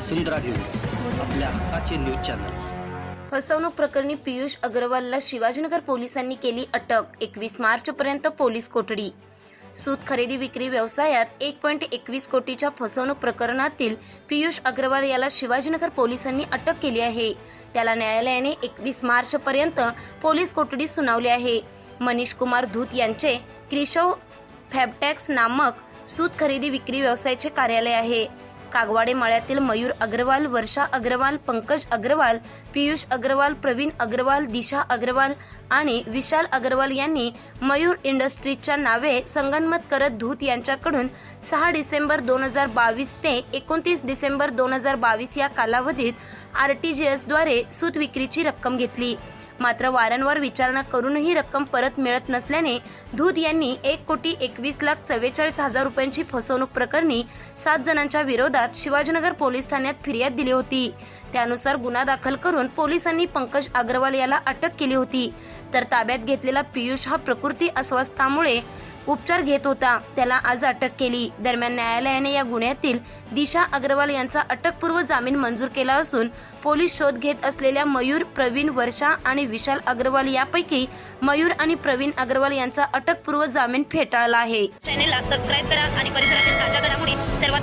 वसुंधरा news आपल्या हक्काचे news channel. फसवणूक प्रकरणी पियुष अग्रवालला शिवाजीनगर पोलिसांनी केली अटक एकवीस मार्चपर्यंत पोलीस कोठडी. सूत खरेदी विक्री व्यवसायात एक पॉईंट एकवीस कोटीच्या फसवणूक प्रकरणातील पियुष अग्रवाल याला शिवाजीनगर पोलिसांनी अटक केली आहे. त्याला न्यायालयाने एकवीस मार्चपर्यंत पोलीस कोठडी सुनावली आहे. मनीष कुमार धूत यांचे क्रिशव फॅबटॅक्स नामक सूत खरेदी विक्री व्यवसायाचे कार्यालय आहे. कागवाडे मळ्यातील मयूर अग्रवाल वर्षा अग्रवाल पंकज अग्रवाल पियुष अग्रवाल प्रवीण अग्रवाल दिशा अग्रवाल आणि विशाल अग्रवाल यांनी मयूर इंडस्ट्रीजच्या नावे संगनमत करत धूत यांच्याकडून सहा डिसेंबर दोन हजार बावीस ते एकोणतीस डिसेंबर दोन हजार बावीस या कालावधीत आर टी जी एसद्वारे सूत विक्रीची रक्कम घेतली. मात्र वारंवार विचारणा करूनही रक्कम परत मिळत नसल्याने धूत यांनी एक कोटी एकवीस लाख चव्वेचाळीस हजार रुपयांची फसवणूक प्रकरणी सात जणांच्या विरोधात शिवाजीनगर पोलीस ठाण्यात फिर्याद दिली होती. त्यानुसार गुन्हा दाखल करून पोलिसांनी पंकज अग्रवाल याला अटक केली होती. तर ताब्यात घेतलेला पियुष हा प्रकृती अस्वस्थामुळे उपचार घेत होता. त्याला आज अटक केली. दरम्यान न्यायालयाने या गुन्ह्यातील दिशा अग्रवाल यांचा अटकपूर्व जामीन मंजूर केला असून पोलीस शोध घेत असलेल्या मयूर प्रवीण वर्षा आणि विशाल अग्रवाल यापैकी मयूर आणि प्रवीण अग्रवाल यांचा अटकपूर्व जामीन फेटाळला आहे. चॅनेलला सबस्क्राईब करा आणि परिसरातील ताज्या घडामोडी